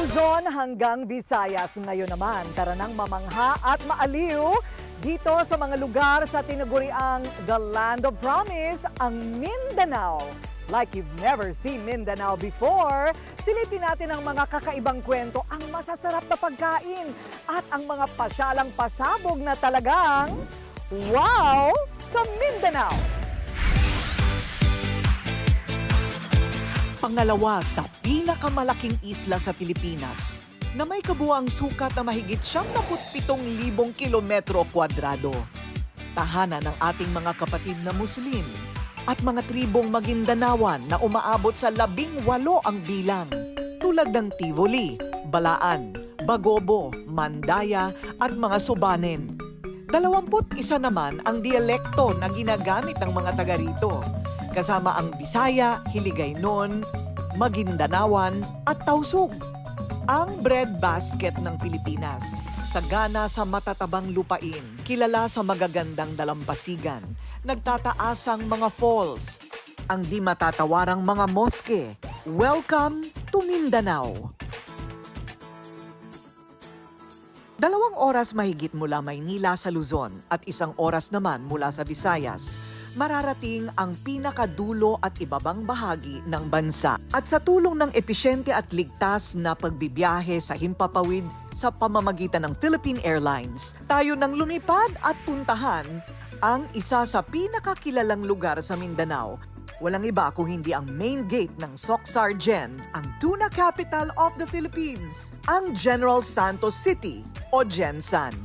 Luzon hanggang Visayas. Ngayon naman, tara nang mamangha at maaliw dito sa mga lugar sa tinaguriang The Land of Promise, ang Mindanao. Like you've never seen Mindanao before, silipin natin ang mga kakaibang kwento, ang masasarap na pagkain, at ang mga pasyalang pasabog na talagang wow sa Mindanao. Pangalawa sa pinakamalaking isla sa Pilipinas na may kabuang sukat na mahigit 77,000 kilometro kwadrado. Tahanan ng ating mga kapatid na Muslim at mga tribong Magindanawan na umaabot sa labing walo ang bilang tulad ng Tivoli, Balaan, Bagobo, Mandaya at mga Subanen. Dalawamput isa naman ang dialekto na ginagamit ng mga taga rito, kasama ang Bisaya, Hiligaynon, Magindanawan at Tausug. Ang bread basket ng Pilipinas, sagana sa matatabang lupain, kilala sa magagandang dalampasigan, nagtataasang mga falls, ang di matatawarang mga moske. Welcome to Mindanao! Dalawang oras mahigit mula Maynila sa Luzon at isang oras naman mula sa Visayas, mararating ang pinakadulo at ibabang bahagi ng bansa. At sa tulong ng episyente at ligtas na pagbibiyahe sa himpapawid sa pamamagitan ng Philippine Airlines, tayo nang lumipad at puntahan ang isa sa pinakakilalang lugar sa Mindanao Walang iba kung hindi ang main gate ng Socsargen, ang tuna capital of the Philippines, ang General Santos City o Gensan.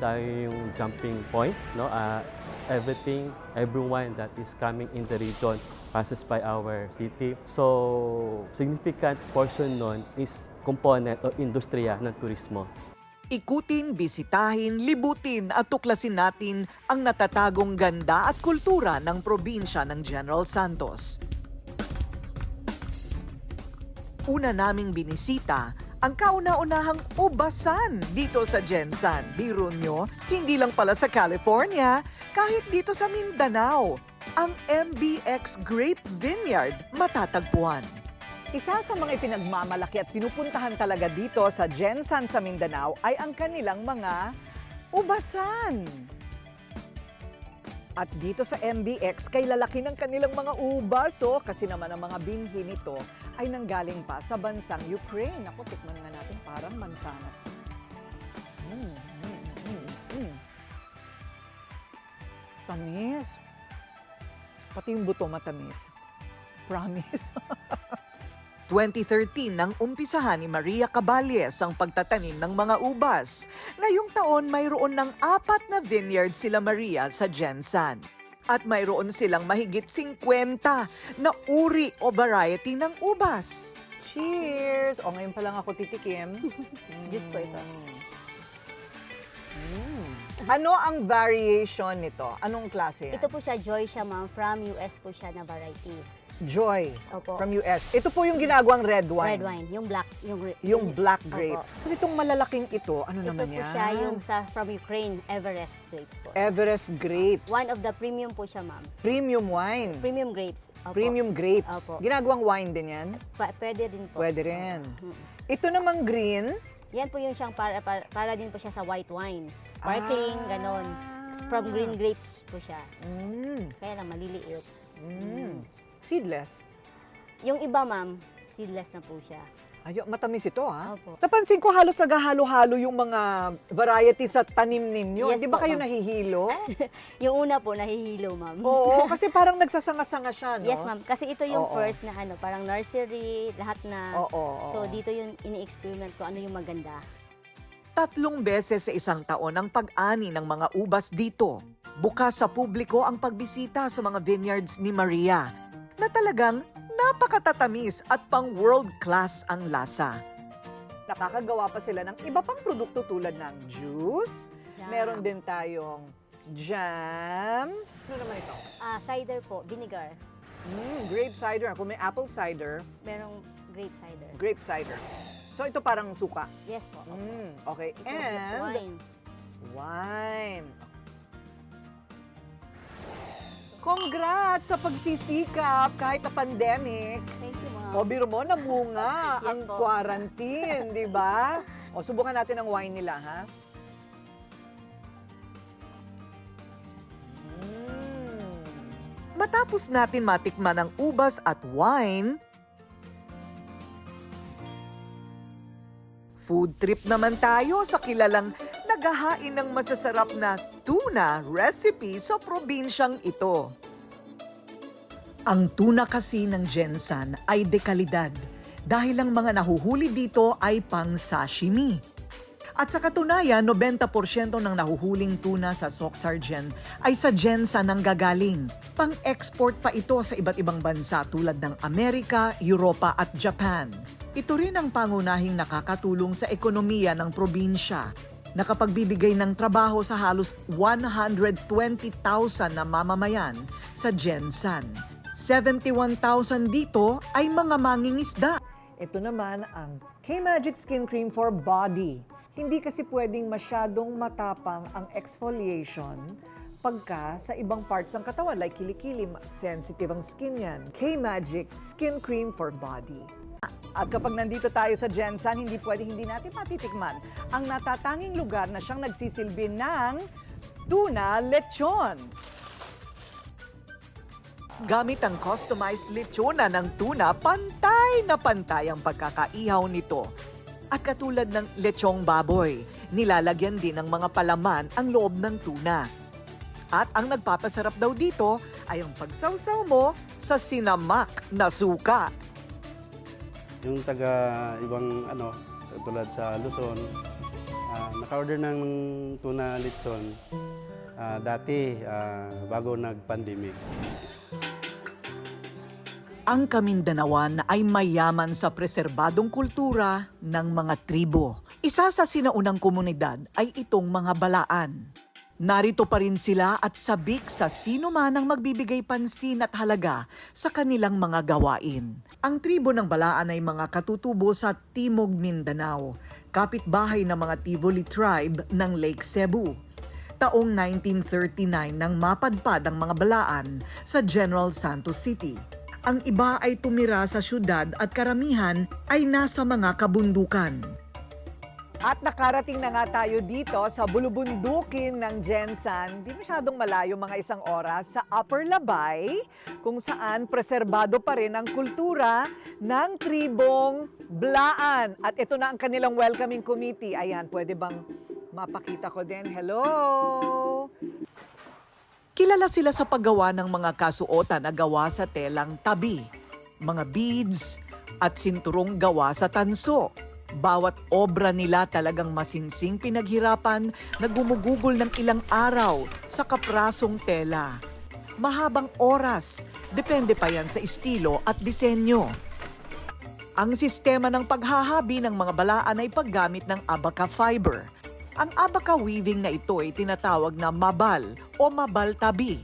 tayo yung jumping point, no? Uh, everything, everyone that is coming in the region passes by our city. So, significant portion nun is component o industriya ng turismo. Ikutin, bisitahin, libutin at tuklasin natin ang natatagong ganda at kultura ng probinsya ng General Santos. Una naming binisita ang kauna-unahang ubasan dito sa Gensan. Biro nyo, hindi lang pala sa California, kahit dito sa Mindanao, ang MBX Grape Vineyard matatagpuan. Isa sa mga ipinagmamalaki at pinupuntahan talaga dito sa Gensan sa Mindanao ay ang kanilang mga ubasan. At dito sa MBX, kay lalaki ng kanilang mga ubas, oh, kasi naman ang mga binhi nito ay nanggaling pa sa bansang Ukraine. Ako, tikman nga natin, parang mansanas. Mm, mm, mm, mm. Tamis. Pati yung buto matamis. Promise. 2013 nang umpisahan ni Maria Caballes ang pagtatanim ng mga ubas. Ngayong taon mayroon ng apat na vineyard sila Maria sa Gensan. At mayroon silang mahigit 50 na uri o variety ng ubas. Cheers! O, ngayon pa lang ako titikim. Diyos ko ito. Mm. Ano ang variation nito? Anong klase yan? Ito po siya, Joy siya ma'am. From US po siya na variety. Joy Opo. from US. Ito po yung ginagawang red wine. Red wine. Yung black. Yung, gra- Yung black Opo. grapes. Kasi itong malalaking ito, ano Ito naman po yan? siya yung sa from Ukraine, Everest grapes po. Everest grapes. One of the premium po siya ma'am. Premium wine. Premium grapes. Opo. Premium grapes. Opo. Ginagawang wine din yan? Pa- pwede din po. Pwede rin. Mm. Ito namang green. Yan po yung siyang para, para, para din po siya sa white wine. Sparkling, Ah. ganon. From green grapes po siya. Mm. Kaya lang maliliit. Mm. Seedless. Yung iba ma'am, seedless na po siya. Ayo, matamis ito ha. Opo. Napansin ko halos naghahalo-halo yung mga variety sa tanim ninyo. Yes Di ba po, kayo ma'am. nahihilo? Yung una po, nahihilo ma'am. Oo, kasi parang nagsasanga-sanga siya, no? Yes, ma'am. Kasi ito yung Oo. first na ano, parang nursery, lahat na. Oo, oo. So, dito yung ini-experiment ko ano yung maganda. Tatlong beses sa isang taon ang pag-ani ng mga ubas dito. Bukas sa publiko ang pagbisita sa mga vineyards ni Maria na talagang napakatatamis at pang world class ang lasa. Nakakagawa pa sila ng iba pang produkto tulad ng juice. Jam. Meron din tayong jam. Ano naman ito? Ah, cider po, vinegar. Mm, grape cider. Kung may apple cider, Merong grape cider. grape cider. So ito parang suka. Yes po. Mm, okay. Ito, And wine. Congrats sa pagsisikap kahit na pandemic. Thank you, ma'am. O, biro mo, namunga Yes ang po. quarantine, di ba? O, subukan natin ang wine nila, ha? Mm. Matapos natin matikman ang ubas at wine, food trip naman tayo sa kilalang naghahain ng masasarap na tuna recipe sa probinsyang ito. Ang tuna kasi ng Jensan ay dekalidad dahil ang mga nahuhuli dito ay pang sashimi. At sa katunayan, 90% ng nahuhuling tuna sa Soxargen ay sa Jensan ang gagaling. Pang-export pa ito sa iba't ibang bansa tulad ng Amerika, Europa at Japan. Ito rin ang pangunahing nakakatulong sa ekonomiya ng probinsya. Nakapagbibigay ng trabaho sa halos 120,000 na mamamayan sa Jensan. 71,000 dito ay mga mangingisda. Ito naman ang K-Magic Skin Cream for Body. Hindi kasi pwedeng masyadong matapang ang exfoliation pagka sa ibang parts ng katawan like kilikili, sensitive ang skin yan. K-Magic Skin Cream for Body. At kapag nandito tayo sa Jensan, hindi pwede hindi natin matitikman ang natatanging lugar na siyang nagsisilbi ng tuna lechon. Gamit ang customized lechona ng tuna, pantay na pantay ang pagkakaihaw nito. At katulad ng lechong baboy, nilalagyan din ng mga palaman ang loob ng tuna. At ang nagpapasarap daw dito ay ang pagsawsaw mo sa sinamak na suka. Yung taga ibang ano, tulad sa Luzon, ah, naka-order ng tuna litson ah, dati ah, bago nag-pandemic. Ang Kamindanawan ay mayaman sa preserbadong kultura ng mga tribo. Isa sa sinaunang komunidad ay itong mga balaan. Narito pa rin sila at sabik sa sino man ang magbibigay pansin at halaga sa kanilang mga gawain. Ang tribo ng balaan ay mga katutubo sa Timog Mindanao, kapitbahay ng mga Tivoli tribe ng Lake Cebu. Taong 1939 nang mapadpad ang mga balaan sa General Santos City. Ang iba ay tumira sa syudad at karamihan ay nasa mga kabundukan. At nakarating na nga tayo dito sa bulubundukin ng Jensan. Di masyadong malayo mga isang oras sa Upper Labay kung saan preserbado pa rin ang kultura ng tribong Blaan. At ito na ang kanilang welcoming committee. Ayan, pwede bang mapakita ko din? Hello! Kilala sila sa paggawa ng mga kasuotan na gawa sa telang tabi, mga beads, at sinturong gawa sa tanso. Bawat obra nila talagang masinsing pinaghirapan na gumugugol ng ilang araw sa kaprasong tela. Mahabang oras, depende pa yan sa estilo at disenyo. Ang sistema ng paghahabi ng mga balaan ay paggamit ng abaca fiber. Ang abaca weaving na ito ay tinatawag na mabal o mabal tabi.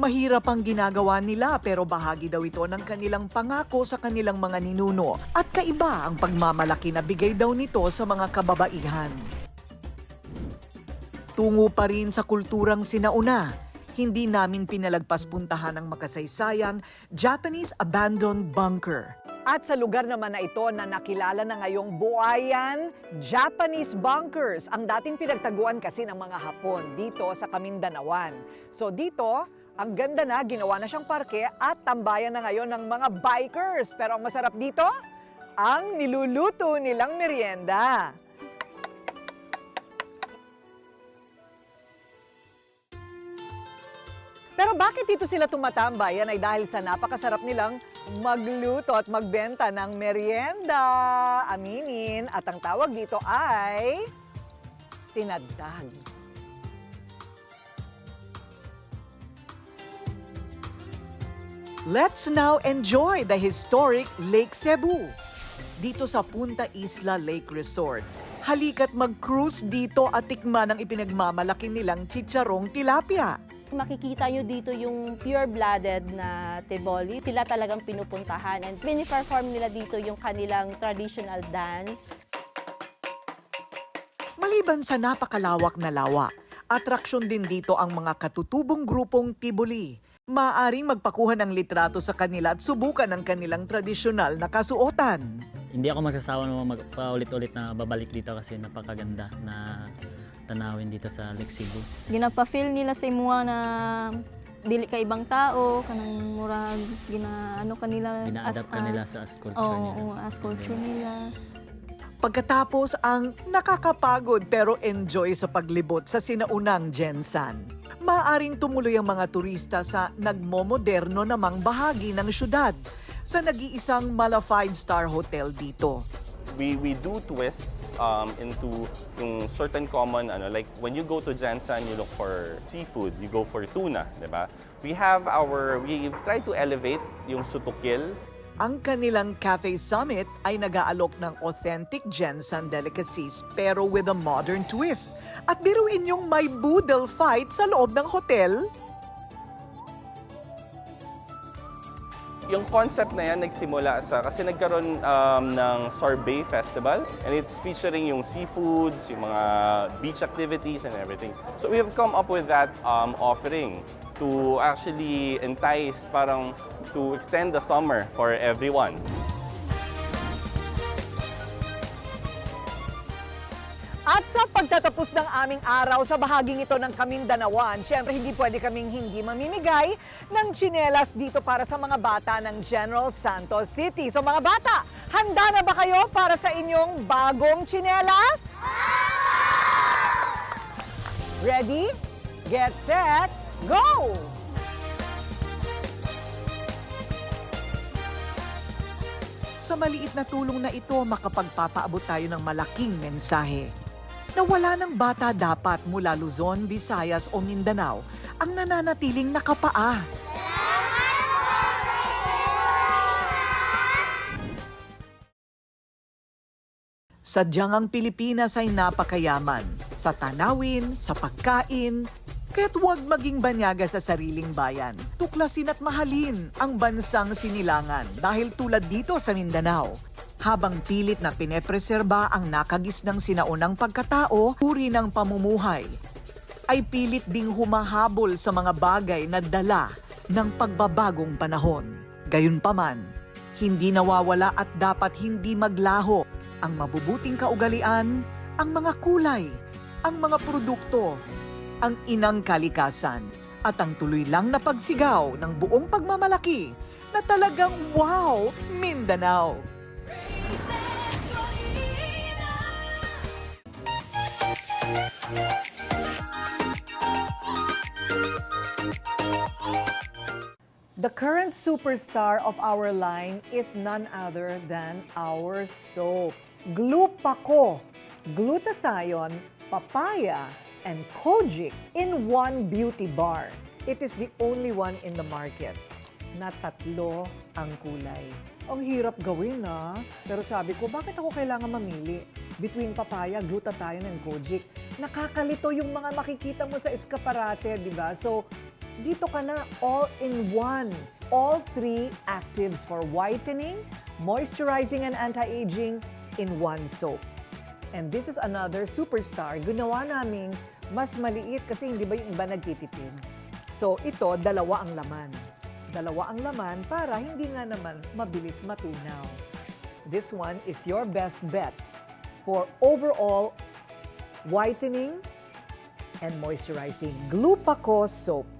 Mahirap ang ginagawa nila pero bahagi daw ito ng kanilang pangako sa kanilang mga ninuno at kaiba ang pagmamalaki na bigay daw nito sa mga kababaihan. Tungo pa rin sa kulturang sinauna, hindi namin pinalagpas puntahan ang makasaysayang Japanese abandoned bunker. At sa lugar naman na ito na nakilala na ngayong Buayan Japanese Bunkers, ang dating pinagtaguan kasi ng mga Hapon dito sa Kamindanawan. So dito, ang ganda na, ginawa na siyang parke at tambayan na ngayon ng mga bikers. Pero ang masarap dito, ang niluluto nilang merienda. Pero bakit dito sila tumatambay? Yan ay dahil sa napakasarap nilang magluto at magbenta ng merienda. Aminin. At ang tawag dito ay tinadtag. Let's now enjoy the historic Lake Cebu. Dito sa Punta Isla Lake Resort. Halika't mag-cruise dito at tikman ang ipinagmamalaki nilang chicharong tilapia. Makikita nyo dito yung pure-blooded na Teboli. Sila talagang pinupuntahan and piniperform nila dito yung kanilang traditional dance. Maliban sa napakalawak na lawa, atraksyon din dito ang mga katutubong grupong Tiboli. Maaring magpakuha ng litrato sa kanila at subukan ang kanilang tradisyonal na kasuotan. Hindi ako magsasawa na magpaulit-ulit na babalik dito kasi napakaganda na tanawin dito sa Lake Cebu. ginapa-feel nila sa imuha na dili ka ibang tao kanang murag ginaano kanila Gina-adapt ka ah, nila sa culture oo, nila. oo, as culture nila Pagkatapos ang nakakapagod pero enjoy sa paglibot sa sinaunang Jensan. Maaring tumuloy ang mga turista sa nagmomoderno namang bahagi ng syudad sa nag-iisang mala 5-star hotel dito. we we do twists um, into yung certain common ano like when you go to Jansan you look for seafood you go for tuna di ba we have our we try to elevate yung sutukil Ang kanilang Cafe Summit ay nag-aalok ng authentic Jensen delicacies pero with a modern twist. At biruin yung may boodle fight sa loob ng hotel. yung concept na yan nagsimula sa kasi nagkaroon um, ng Sorbet Festival and it's featuring yung seafoods, yung mga beach activities and everything. So we have come up with that um, offering to actually entice parang to extend the summer for everyone. At sa pagtatapos ng aming araw sa bahaging ito ng Kamindanawan, syempre hindi pwede kaming hindi mamimigay ng tsinelas dito para sa mga bata ng General Santos City. So mga bata, handa na ba kayo para sa inyong bagong tsinelas? Ready? Get set, go! Sa maliit na tulong na ito, makapagpapaabot tayo ng malaking mensahe. Na wala ng bata dapat mula Luzon, Visayas o Mindanao ang nananatiling nakapaa. Sadyang ang Pilipinas ay napakayaman sa tanawin, sa pagkain, kaya't huwag maging banyaga sa sariling bayan. Tuklasin at mahalin ang bansang sinilangan dahil tulad dito sa Mindanao, habang pilit na pinepreserba ang nakagis ng sinaunang pagkatao, uri ng pamumuhay, ay pilit ding humahabol sa mga bagay na dala ng pagbabagong panahon. Gayunpaman, hindi nawawala at dapat hindi maglaho ang mabubuting kaugalian, ang mga kulay, ang mga produkto, ang inang kalikasan, at ang tuloy lang na pagsigaw ng buong pagmamalaki na talagang wow, Mindanao! The current superstar of our line is none other than our soap. Glupaco, glutathione, papaya, and kojic in one beauty bar. It is the only one in the market na tatlo ang kulay. Ang hirap gawin na. Pero sabi ko, bakit ako kailangan mamili between papaya, glutathione, and kojic? Nakakalito yung mga makikita mo sa eskaparate, di ba? So, dito ka na all in one. All three actives for whitening, moisturizing, and anti-aging in one soap. And this is another superstar. Ginawa naming mas maliit kasi hindi ba yung iba nagtitipid. So ito, dalawa ang laman. Dalawa ang laman para hindi nga naman mabilis matunaw. This one is your best bet for overall whitening and moisturizing. Glupaco soap.